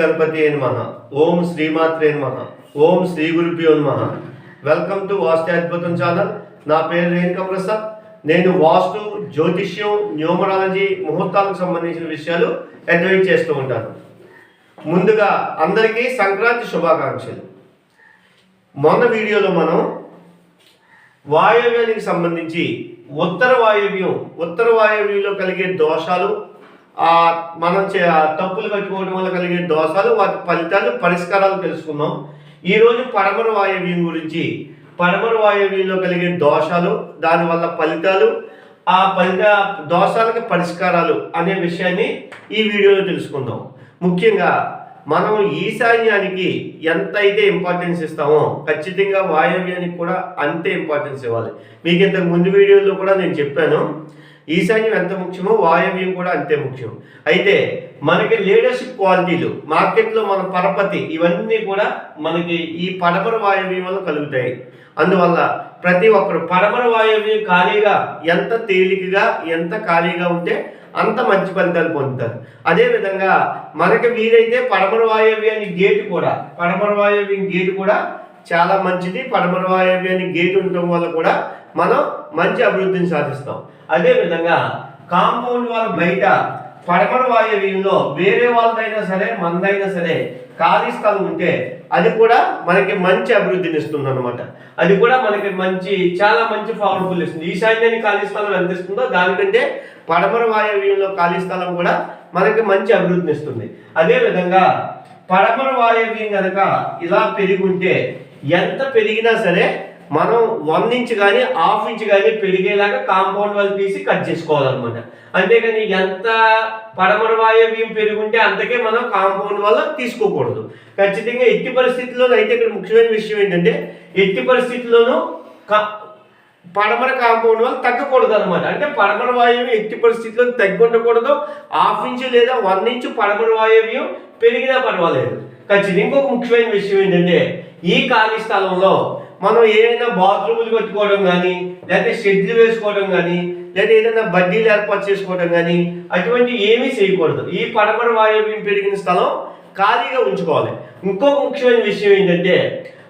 గణపతి నమ. ఓం శ్రీమాత్రే నమ. ఓం శ్రీ గురుభ్యో నమ. వెల్కమ్ టు వాస్తు అద్భుతం ఛానల్ నా పేరు రేణుక ప్రసాద్. నేను వాస్తు జ్యోతిష్యం న్యూమరాలజీ ముహూర్తాలకు సంబంధించిన విషయాలు అడ్వైజ్ చేస్తూ ఉంటాను. ముందుగా అందరికీ సంక్రాంతి శుభాకాంక్షలు. మొన్న వీడియోలో మనం వాయవ్యానికి సంబంధించి ఉత్తర వాయవ్యం ఉత్తర వాయవ్యంలో కలిగే దోషాలు మనం చే తప్పులు కట్టుకోవడం వల్ల కలిగే దోషాలు వాటి ఫలితాలు పరిష్కారాలు తెలుసుకున్నాం ఈరోజు పడమర వాయవ్యం గురించి. పడమర వాయవ్యంలో కలిగే దోషాలు దానివల్ల ఫలితాలు ఆ ఫలిత దోషాలకు పరిష్కారాలు అనే విషయాన్ని ఈ వీడియోలో తెలుసుకుందాం. ముఖ్యంగా మనం ఈశాన్యానికి ఎంత అయితే ఇంపార్టెన్స్ ఇస్తామో ఖచ్చితంగా వాయవ్యానికి కూడా అంతే ఇంపార్టెన్స్ ఇవ్వాలి. మీకు ఇంతకు ముందు వీడియోలో కూడా నేను చెప్పాను. ఈశాన్యం ఎంత ముఖ్యమో వాయవ్యం కూడా అంతే ముఖ్యం. అయితే మనకి లీడర్షిప్ క్వాలిటీలు మార్కెట్లో మన పరపతి ఇవన్నీ కూడా మనకి ఈ పడమర వాయవ్యం వల్ల కలుగుతాయి. అందువల్ల ప్రతి ఒక్కరు పడమర వాయవ్యం ఖాళీగా ఎంత తేలికగా ఎంత ఖాళీగా ఉంటే అంత మంచి ఫలితాలు పొందుతారు. అదేవిధంగా మనకి వీలైతే పడమర వాయవ్యాన్ని గేటు కూడా పడమర వాయవ్యం గేటు కూడా చాలా మంచిది. పడమర వాయవ్యాన్ని గేట్ ఉండటం వల్ల కూడా మనం మంచి అభివృద్ధిని సాధిస్తాం. అదేవిధంగా కాంపౌండ్ వాళ్ళు బయట పడమర వాయవ్యంలో వేరే వాళ్ళదైనా సరే మనదైనా సరే ఖాళీ స్థలం ఉంటే అది కూడా మనకి మంచి అభివృద్ధిని ఇస్తుంది అనమాట అది కూడా మనకి మంచి చాలా మంచి పవర్ఫుల్ ఇస్తుంది. ఈశాన్యాన్ని ఖాళీ స్థలం ఎంత ఇస్తుందో దానికంటే పడమర వాయవ్యంలో ఖాళీ స్థలం కూడా మనకి మంచి అభివృద్ధిని ఇస్తుంది. అదేవిధంగా పడమర వాయవ్యం కనుక ఇలా పెరిగి ఉంటే ఎంత పెరిగినా సరే మనం వన్ ఇంచ్ కానీ హాఫ్ ఇంచ్ కానీ పెరిగేలాగా కాంపౌండ్ వాళ్ళు తీసి కట్ చేసుకోవాలన్నమాట. అంతేగాని ఎంత పడమర వాయవ్యం పెరుగుంటే అంతకే మనం కాంపౌండ్ వల్ల తీసుకోకూడదు. ఖచ్చితంగా ఎట్టి పరిస్థితుల్లోనూ అయితే ఇక్కడ ముఖ్యమైన విషయం ఏంటంటే ఎట్టి పరిస్థితుల్లోనూ పడమర కాంపౌండ్ వల్ల తగ్గకూడదు అనమాట అంటే పడమర వాయువ్యం ఎట్టి పరిస్థితుల్లో తగ్గి ఉండకూడదు హాఫ్ ఇంచు లేదా వన్ ఇంచ్ పడమర వాయువ్యం పెరిగినా పర్వాలేదు. ఖచ్చితంగా ఇంకొక ముఖ్యమైన విషయం ఏంటంటే ఈ ఖాళీ స్థలంలో మనం ఏదైనా బాత్రూములు కట్టుకోవడం కానీ లేకపోతే షెడ్లు వేసుకోవడం కానీ లేదా ఏదైనా బడ్డీలు ఏర్పాటు చేసుకోవడం కానీ అటువంటి ఏమీ చేయకూడదు. ఈ పడమర వాయువ్యం పెరిగిన స్థలం ఖాళీగా ఉంచుకోవాలి. ఇంకొక ముఖ్యమైన విషయం ఏంటంటే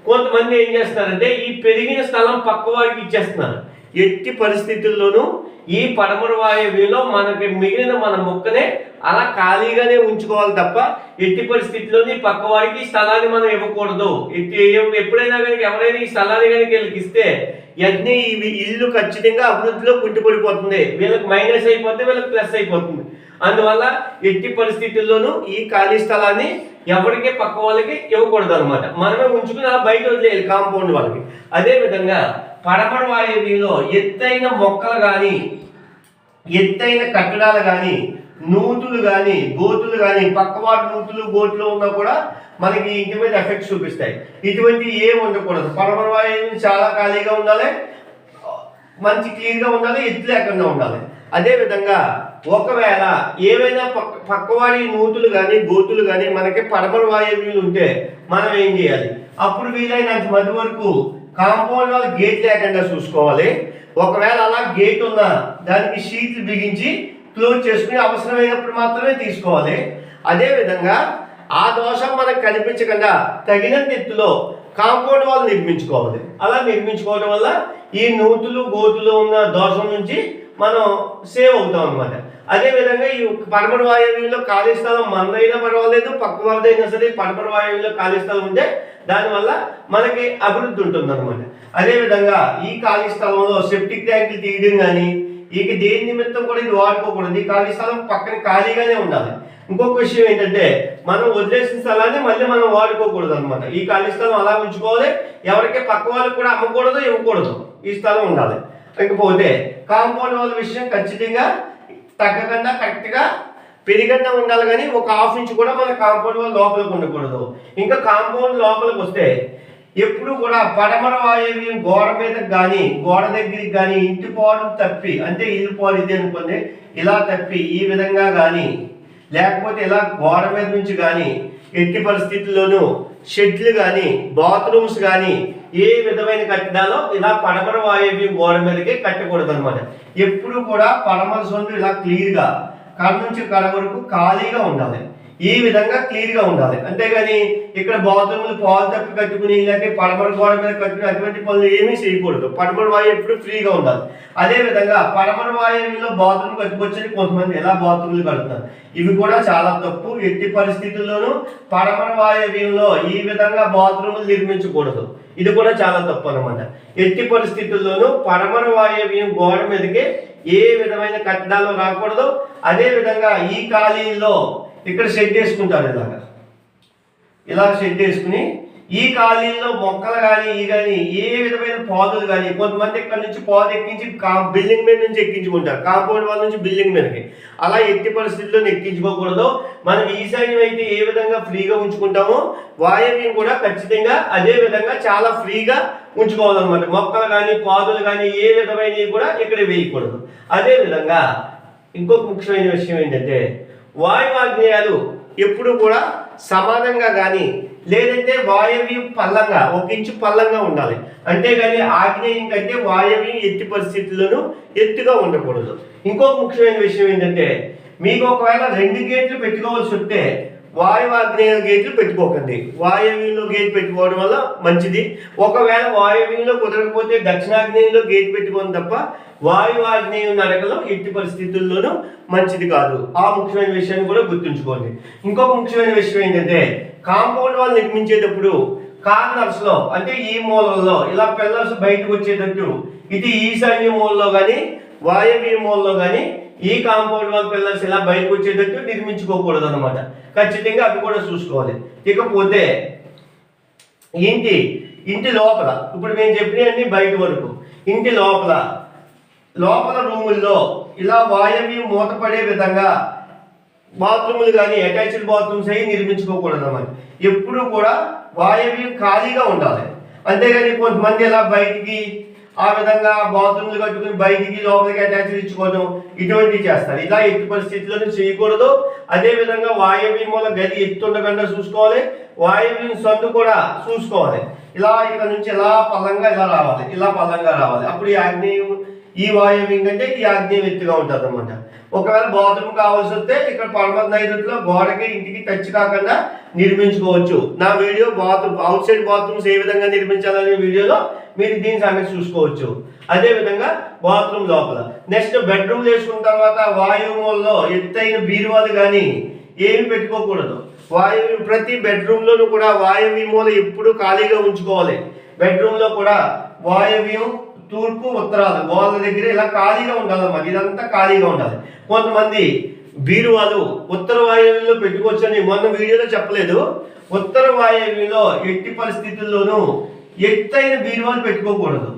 కొంతమంది ఏం చేస్తున్నారంటే ఈ పెరిగిన స్థలం పక్క వారికి ఇచ్చేస్తున్నారు. ఎట్టి పరిస్థితుల్లోనూ ఈ పడమర వాయువ్యంలో మనకి మిగిలిన మన మొక్కనే అలా ఖాళీగానే ఉంచుకోవాలి తప్ప ఎట్టి పరిస్థితుల్లోని పక్క వారికి స్థలాన్ని మనం ఇవ్వకూడదు. ఎట్టి ఎప్పుడైనా కనుక ఎవరైనా ఈ స్థలాన్ని కనుక వీళ్ళకి ఇస్తే వెంటనే ఇల్లు ఖచ్చితంగా అభివృద్ధిలో కుంటుపడిపోతుంది. వీళ్ళకి మైనస్ అయిపోతే వీళ్ళకి ప్లస్ అయిపోతుంది. అందువల్ల ఎట్టి పరిస్థితుల్లోనూ ఈ ఖాళీ స్థలాన్ని ఎవరికి పక్క వాళ్ళకి ఇవ్వకూడదు అనమాట మనమే ఉంచుకుని అలా బయట వదిలేయాలి కాంపౌండ్ వాళ్ళకి. అదే విధంగా పడమర వాయువ్యంలో ఎత్తైన మొక్కలు కానీ ఎత్తైన కట్టడాలు కానీ నూతులు కానీ గోతులు కానీ పక్కవాడు నూతులు గోతులు ఉన్నా కూడా మనకి ఇంటి మీద ఎఫెక్ట్ చూపిస్తాయి. ఇటువంటి ఏం ఉండకూడదు. పడమర వాయువు చాలా ఖాళీగా ఉండాలి. మంచి క్లీన్గా ఉండాలి. ఎత్తు లేకుండా ఉండాలి. అదే విధంగా ఒకవేళ ఏవైనా పక్క పక్కవాడి నూతులు కానీ గోతులు కానీ మనకి పడమల వాయువ్యులు ఉంటే మనం ఏం చేయాలి? అప్పుడు వీలైనంత మధ్య వరకు కాంపౌండ్ వాళ్ళ గేట్ లేకుండా చూసుకోవాలి. ఒకవేళ అలా గేట్ ఉన్నా దానికి షీట్లు బిగించి క్లోజ్ చేసుకుని అవసరమైనప్పుడు మాత్రమే తీసుకోవాలి. అదేవిధంగా ఆ దోషం మనకు కనిపించకుండా తగినంత ఎత్తులో కాంపౌండ్ వాళ్ళు నిర్మించుకోవాలి. అలా నిర్మించుకోవడం వల్ల ఈ నూతులు గోతులు ఉన్న దోషం నుంచి మనం సేవ్ అవుతాం అనమాట అదే విధంగా ఈ పడమర వాయువ్యంలో ఖాళీ స్థలం మనదైనా పర్వాలేదు పక్క వాళ్ళదైనా సరే పడమర వాయువ్యంలో ఖాళీ స్థలం ఉంటే దానివల్ల మనకి అభివృద్ధి ఉంటుంది అనమాట అదేవిధంగా ఈ ఖాళీ స్థలంలో సెప్టిక్ ట్యాంకులు తీయడం కానీ ఇక దేని నిమిత్తం కూడా ఇది వాడుకోకూడదు. ఈ ఖాళీ స్థలం పక్కన ఖాళీగానే ఉండాలి. ఇంకొక విషయం ఏంటంటే మనం వదిలేసిన స్థలాన్ని మళ్ళీ మనం వాడుకోకూడదు అనమాట ఈ ఖాళీ స్థలం అలా ఉంచుకోవాలి ఎవరికి పక్క వాళ్ళకి కూడా అమ్మకూడదు ఇవ్వకూడదు. ఈ స్థలం ఉండాలి. ఇకపోతే కాంపౌండ్ వాళ్ళ విషయం ఖచ్చితంగా తగ్గకుండా కరెక్ట్గా పెరిగన్నా ఉండాలి కానీ ఒక హాఫ్ ఇంచ్ కూడా మన కాంపౌండ్ వాళ్ళ లోపలికి ఉండకూడదు. ఇంకా కాంపౌండ్ లోపలికి వస్తే ఎప్పుడు కూడా పడమర వాయువ్యం గోడ మీద కానీ గోడ దగ్గరికి కానీ ఇంటి పోవడం తప్పి. అంటే ఇల్లు పోలిది అనుకోండి ఇలా తప్పి. ఈ విధంగా కానీ లేకపోతే ఇలా గోడ మీద నుంచి కానీ ఎట్టి పరిస్థితుల్లోనూ షెడ్లు కానీ బాత్రూమ్స్ కానీ ఏ విధమైన కట్టడాలో ఇలా పడమర వాయువ్య గోడ మీదకి కట్టకూడదు అనమాట ఎప్పుడు కూడా పడమర సొంత ఇలా క్లియర్గా కడ నుంచి కడ వరకు ఖాళీగా ఉండాలి. ఈ విధంగా క్లియర్గా ఉండాలి. అంతేగాని ఇక్కడ బాత్రూములు పాలు తప్పి కట్టుకుని లేకపోతే పడమర గోడ మీద కట్టుకుని అటువంటి పనులు ఏమీ చేయకూడదు. పడమర వాయువు ఎప్పుడు ఫ్రీగా ఉండాలి. అదే విధంగా పడమర వాయువులో బాత్రూమ్ కట్టుకొచ్చని కొంతమంది ఎలా బాత్రూమ్లు కడుతున్నారు? ఇవి కూడా చాలా తప్పు. ఎట్టి పరిస్థితుల్లోనూ పడమర వాయువ్యంలో ఈ విధంగా బాత్రూములు నిర్మించకూడదు. ఇది కూడా చాలా తప్పు అనమాట ఎట్టి పరిస్థితుల్లోనూ పడమర వాయువ్యం గోడ మీదకి ఏ విధమైన కట్టడాలు రాకూడదు. అదే విధంగా ఈ ఖాళీల్లో ఇక్కడ షెడ్ వేసుకుంటారు ఇలాగా. ఇలా షెడ్ వేసుకుని ఈ ఖాళీల్లో మొక్కలు కానీ ఈ కానీ ఏ విధమైన పాదులు కానీ కొంతమంది ఇక్కడ నుంచి పాదు ఎక్కించి కా బిల్డింగ్ మీద నుంచి ఎక్కించుకుంటారు. కాంపౌండ్ వాళ్ళ నుంచి బిల్డింగ్ మీదకి. అలా ఎట్టి పరిస్థితుల్లో ఎక్కించుకోకూడదు. మనం ఈశాన్యం అయితే ఏ విధంగా ఫ్రీగా ఉంచుకుంటామో వాయవ్యం కూడా ఖచ్చితంగా అదే విధంగా చాలా ఫ్రీగా ఉంచుకోవాలన్నమాట. మొక్కలు కానీ పాదులు కానీ ఏ విధమైనవి కూడా ఇక్కడ వేయకూడదు. అదే విధంగా ఇంకొక ముఖ్యమైన విషయం ఏంటంటే వాయువాగ్నేయాలు ఎప్పుడు కూడా సమానంగా కానీ లేదంటే వాయవ్యం పల్లంగా ఒక ఇంచు పల్లంగా ఉండాలి. అంతేగాని ఆగ్నేయం కంటే వాయవ్యం ఎట్టి పరిస్థితుల్లోనూ ఎత్తుగా ఉండకూడదు. ఇంకొక ముఖ్యమైన విషయం ఏంటంటే మీకు ఒకవేళ రెండు గేట్లు పెట్టుకోవాల్సి వాయువు వాయువాగ్నేయ గేట్లు పెట్టుకోకండి. వాయవ్యంలో గేట్ పెట్టుకోవడం వల్ల మంచిది. ఒకవేళ వాయువ్యంలో కుదరకపోతే దక్షిణాగ్నేయంలో గేట్ పెట్టుకోండి తప్ప వాయువాగ్నేయం నడకలో ఎట్టి పరిస్థితుల్లోనూ మంచిది కాదు. ఆ ముఖ్యమైన విషయాన్ని కూడా గుర్తుంచుకోండి. ఇంకొక ముఖ్యమైన విషయం ఏంటంటే కాంపౌండ్ వాళ్ళు నిర్మించేటప్పుడు కార్నర్స్లో అంటే ఈ మూలల్లో ఇలా పిల్లర్స్ బయటకు వచ్చేటట్టు ఇది ఈశాన్య మూలలో కానీ వాయువ్య మూలలో కానీ ఈ కాంపౌండ్ వాల్ పిల్లర్స్ ఇలా బయటకు వచ్చేటట్టు నిర్మించుకోకూడదు అనమాట ఖచ్చితంగా అవి కూడా చూసుకోవాలి. ఇకపోతే ఇంటి ఇంటి లోపల ఇప్పుడు మేము చెప్పినవన్నీ బయట వరకు ఇంటి లోపల లోపల రూముల్లో ఇలా వాయవి మూతపడే విధంగా బాత్రూములు కానీ అటాచ్డ్ బాత్రూమ్స్ అవి నిర్మించుకోకూడదు అన్నమాట ఎప్పుడు కూడా వాయవ్యం ఖాళీగా ఉండాలి. అంతేగాని కొంతమంది ఇలా బయటికి ఆ విధంగా బాత్రూమ్లు కట్టుకుని బయటికి లోపలికి అటాచ్ ఇచ్చుకోవడం ఇటువంటివి చేస్తారు. ఇలా ఎట్టి పరిస్థితుల్లో చేయకూడదు. అదే విధంగా వాయవ్యం గది ఎత్తు ఉండకుండా చూసుకోవాలి. వాయువ్యం సందు కూడా చూసుకోవాలి. ఇలా ఇక్కడ నుంచి ఇలా పల్లంగా ఇలా రావాలి. ఇలా పల్లంగా రావాలి. అప్పుడు ఈ ఆగ్నేయం ఈ వాయువ్యం కంటే ఈ ఆగ్నేయం ఎత్తుగా ఉంటుంది అనమాట ఒకవేళ బాత్రూమ్ కావాల్సి వస్తే ఇక్కడ పడమర నైరుతిలో గోడకి ఇంటికి టచ్ కాకుండా నిర్మించుకోవచ్చు. నా video bathroom outside bathrooms ఏ విధంగా నిర్మించాలనే వీడియోలో మీరు దీని సంగతి చూసుకోవచ్చు. అదే విధంగా బాత్రూమ్ లోపల. నెక్స్ట్ బెడ్రూమ్ వేసుకున్న తర్వాత వాయుమూలలో ఎత్తైన బీరువాలు కానీ ఏమి పెట్టుకోకూడదు. వాయువు ప్రతి బెడ్రూమ్లోనూ కూడా వాయువ్య మూల ఎప్పుడూ ఖాళీగా ఉంచుకోవాలి. బెడ్రూమ్లో కూడా వాయువ్యం తూర్పు ఉత్తరాలు గోళ్ళ దగ్గర ఇలా ఖాళీగా ఉండాలన్నమాట ఇదంతా ఖాళీగా ఉండాలి. కొంతమంది బీరువాలు ఉత్తర వాయువ్యంలో పెట్టుకోవచ్చని మొన్న వీడియోలో చెప్పలేదు. ఉత్తర వాయువ్యంలో ఎట్టి పరిస్థితుల్లోనూ ఎత్తైన బీరువాలు పెట్టుకోకూడదు.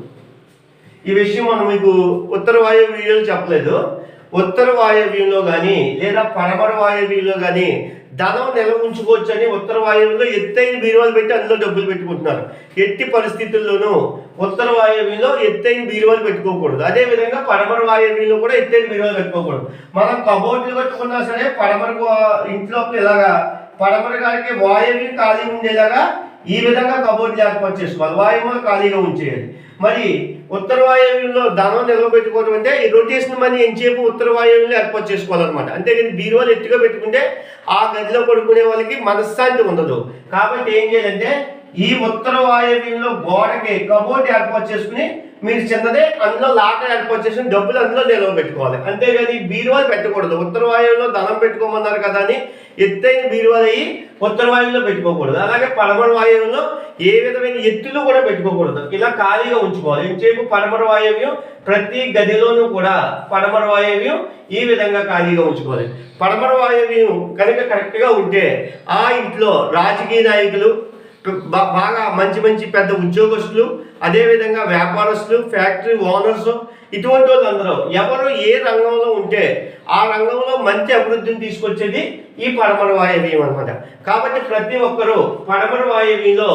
ఈ విషయం మనం మీకు ఉత్తర వాయువ్య చెప్పలేదు. ఉత్తర వాయువ్యంలో కానీ లేదా పడమర వాయువ్యంలో కానీ ధనం నిల్వ ఉంచుకోవచ్చని ఉత్తర వాయువ్యంలో ఎత్తైన బీరువాలు పెట్టి అందులో డబ్బులు పెట్టుకుంటున్నారు. ఎట్టి పరిస్థితుల్లోనూ ఉత్తర వాయువ్యంలో ఎత్తైన బీరువాలు పెట్టుకోకూడదు. అదే విధంగా పడమర వాయువ్యంలో కూడా ఎత్తైన బీరువాలు పెట్టుకోకూడదు. మనం కబోర్డులు కట్టుకున్నా సరే పడమర ఇంట్లో ఇంట్లోకి ఇలాగా పడమర గారికి వాయువ్యం ఖాళీ ఉండేలాగా ఈ విధంగా కబోర్డులు ఏర్పాటు చేసుకోవాలి వాయువులు ఖాళీగా ఉంచేయాలి. మరి ఉత్తర వాయువ్యంలో ధనం నిలబెట్టుకోవడం అంటే ఈ రొటేషన్ మనీ ఎంచేపు ఉత్తర వాయువులు ఏర్పాటు చేసుకోవాలన్నమాట అంతేగాని బీరువాలు ఎత్తుగా పెట్టుకుంటే ఆ గదిలో పడుకునే వాళ్ళకి మనశ్శాంతి ఉండదు. కాబట్టి ఏం చేయాలంటే ఈ ఉత్తర వాయువ్యంలో గోడకి కబోర్డ్ ఏర్పాటు చేసుకుని మీరు చిన్నదే అందులో లాక ఏర్పాటు డబ్బులు అందులో నిల్వ పెట్టుకోవాలి. అంతేగాని బీరువాలు పెట్టకూడదు. ఉత్తర వాయువులో ధనం పెట్టుకోమన్నారు కదా అని ఎత్తైన బీరువాలు అయ్యి ఉత్తర వాయువులో పెట్టుకోకూడదు. అలాగే పడమర వాయువులో ఏ విధమైన ఎత్తులు కూడా పెట్టుకోకూడదు. ఇలా ఖాళీగా ఉంచుకోవాలి. ఇంతసేపు పడమర వాయువ్యం ప్రతి గదిలోనూ కూడా పడమర వాయువ్యం ఈ విధంగా ఖాళీగా ఉంచుకోవాలి. పడమర వాయువ్యం కనుక కరెక్ట్గా ఉంటే ఆ ఇంట్లో రాజకీయ నాయకులు బాగా మంచి మంచి పెద్ద ఉద్యోగస్తులు అదేవిధంగా వ్యాపారస్తులు ఫ్యాక్టరీ ఓనర్స్ ఇటువంటి వాళ్ళందరూ. ఎవరు ఏ రంగంలో ఉంటే ఆ రంగంలో మంచి అభివృద్ధిని తీసుకొచ్చేది ఈ పడమర వాయవ్యం అనమాట కాబట్టి ప్రతి ఒక్కరూ పడమర వాయవ్యంలో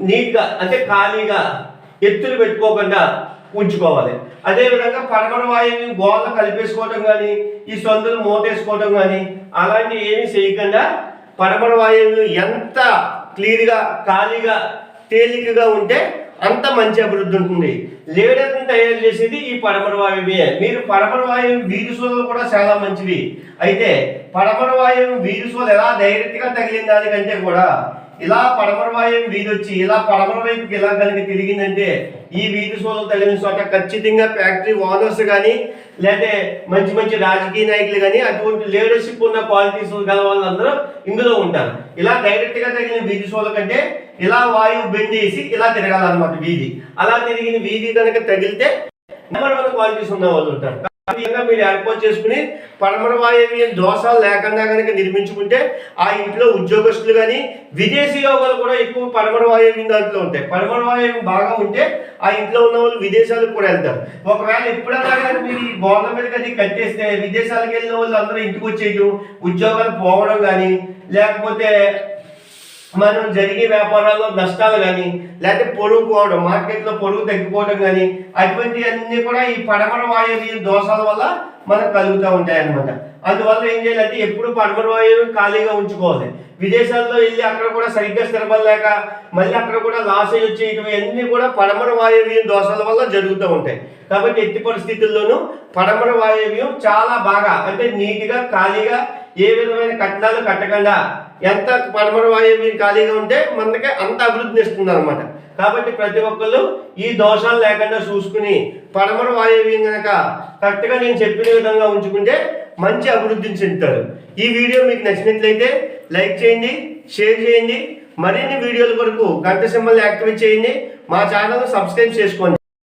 నీట్గా అంటే ఖాళీగా ఎత్తులు పెట్టుకోకుండా ఉంచుకోవాలి. అదేవిధంగా పడమర వాయువుని గోళ్ళ కలిపేసుకోవడం కానీ ఈ సందులు మూతేసుకోవడం కానీ అలాంటివి ఏమీ చేయకుండా పడమర వాయువులు ఎంత క్లియర్గా ఖాళీగా తేలికగా ఉంటే అంత మంచి అభివృద్ధి ఉంటుంది. లేడర్ని తయారు చేసేది ఈ పడమర వాయువే మీరు పడమర వాయువు వీరుసోలు కూడా చాలా మంచివి. అయితే పడమర వాయువు వీరుసోలు ఎలా డైరెక్ట్గా తగిలిన దానికంటే కూడా ఇలా పడమర వాయువు వీధి వచ్చి ఇలా పడమర వైపుకి ఇలా కనుక తిరిగిందంటే ఈ వీధి సోలు తగిలిన చోట ఖచ్చితంగా ఫ్యాక్టరీ ఓనర్స్ కానీ లేదంటే మంచి మంచి రాజకీయ నాయకులు కానీ అటువంటి లీడర్షిప్ ఉన్న క్వాలిటీస్ గల వాళ్ళందరూ ఇందులో ఉంటారు. ఇలా డైరెక్ట్గా తగిలిన వీధి సోల కంటే ఇలా వాయువు బెండ్ వేసి ఇలా తిరగాలన్నమాట వీధి. అలా తిరిగిన వీధి కనుక తగిలితే నెంబర్ వన్ క్వాలిటీస్ ఉన్న వాళ్ళు ఉంటారు. మీరు ఏర్పాటు చేసుకుని పడమర దోషాలు లేకుండా కనుక నిర్మించుకుంటే ఆ ఇంట్లో ఉద్యోగస్తులు కానీ విదేశీ యోగాలు కూడా ఎక్కువ పడమర వాయువ్యం దాంట్లో ఉంటాయి. పడమర వాయువ్యం బాగా ఉంటే ఆ ఇంట్లో ఉన్న వాళ్ళు విదేశాలకు కూడా వెళ్తారు. ఒకవేళ ఎప్పుడన్నా కానీ మీరు ఈ బోర్ల మీద కానీ కట్టేస్తే విదేశాలకు వెళ్ళిన వాళ్ళు అందరూ ఇంటికి వచ్చేయడం ఉద్యోగాలు పోవడం కానీ లేకపోతే మనం జరిగే వ్యాపారాల్లో నష్టాలు కానీ లేకపోతే పొరుగు పోవడం మార్కెట్లో పొరుగు తగ్గిపోవడం కానీ అటువంటి అన్ని కూడా ఈ పడమర వాయువు దోషాల వల్ల మనకు కలుగుతూ ఉంటాయి అన్నమాట అందువల్ల ఏం చేయాలంటే ఎప్పుడు పడమర వాయువు ఖాళీగా ఉంచుకోవాలి. విదేశాల్లో వెళ్ళి అక్కడ కూడా సరిగ్గా స్థిరపడలేక మళ్ళీ అక్కడ కూడా లాస్ అయ్యి వచ్చేయటం ఇవన్నీ కూడా పడమర వాయువ్యం దోషాల వల్ల జరుగుతూ ఉంటాయి. కాబట్టి ఎట్టి పరిస్థితుల్లోనూ పడమర వాయువ్యం చాలా బాగా అంటే నీట్గా ఖాళీగా ఏ విధమైన కట్నాలు కట్టకుండా ఎంత పడమర వాయువు ఖాళీగా ఉంటే మనకి అంత అభివృద్ధిని ఇస్తుంది అనమాట కాబట్టి ప్రతి ఒక్కళ్ళు ఈ దోషాలు లేకుండా చూసుకుని పడమర వాయువ్యం కనుక కరెక్ట్గా నేను చెప్పిన విధంగా ఉంచుకుంటే మంచి అభివృద్ధిని చెందుతారు. ఈ వీడియో మీకు నచ్చినట్లయితే లైక్ చేయండి షేర్ చేయండి మరిన్ని వీడియోల కొరకు గంట సింబల్ యాక్టివేట్ చేయండి మా ఛానల్ సబ్స్క్రైబ్ చేసుకోండి.